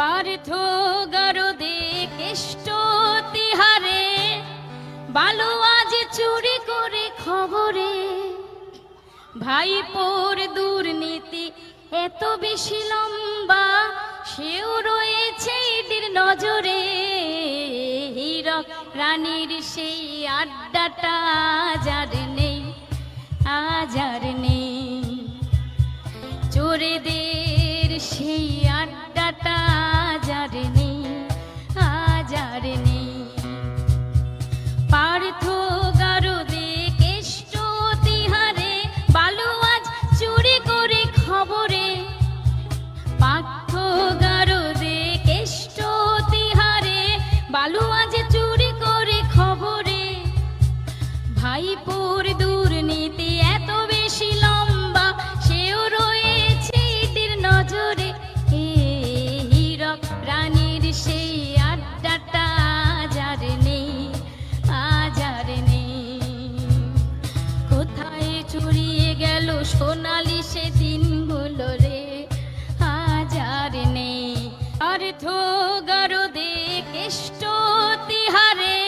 পার্থ গরদে কেষ্ট তিহারে বালু আজ চুরি করে খবরে। ভাইপোর দুর্নীতি এত বেশি লম্বা, সেও রয়েছে এটির নজরে। হীরক রানীর সেই আড্ডাটা যার সেই আড্ডাটা যার নেই। পার্থ গারদে কেষ্ট তিহারে, বালু আজ চুরি করে খবরে। পার্থ গারদে কেষ্ট তিহারে, বালু আজ চুরি করে খবরে। ভাইপোর দুর্নীতি সোনালি সে দিনগুলো রে আজার নেই। অর্থ গরদে কেষ্ট তিহারে,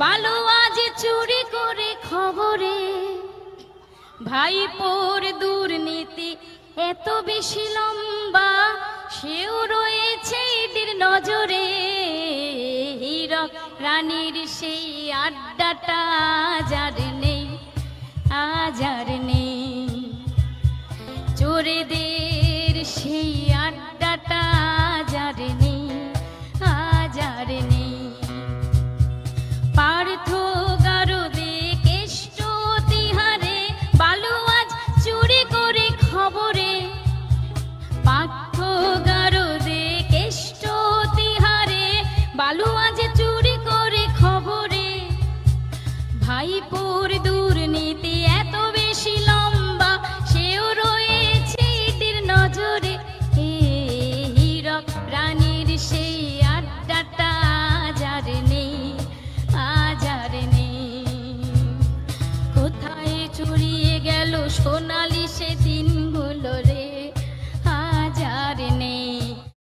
বালু আজ চুরি করে খবরে। ভাইপোর দুর্নীতি এত বেশি লম্বা, সেও রয়েছে এটির নজরে। হীরক রানীর সেই আড্ডাটা যার চোরেদের সেই আড্ডাটা যার নেই পার্থ গারদে কেষ্ট তিহারে, বালু চুরি করে খবরে। পার্থ গারদে কেষ্ট তিহারে, বালু চুরি করে খবরে। ভাইপোর দুর্নীতি এত নেই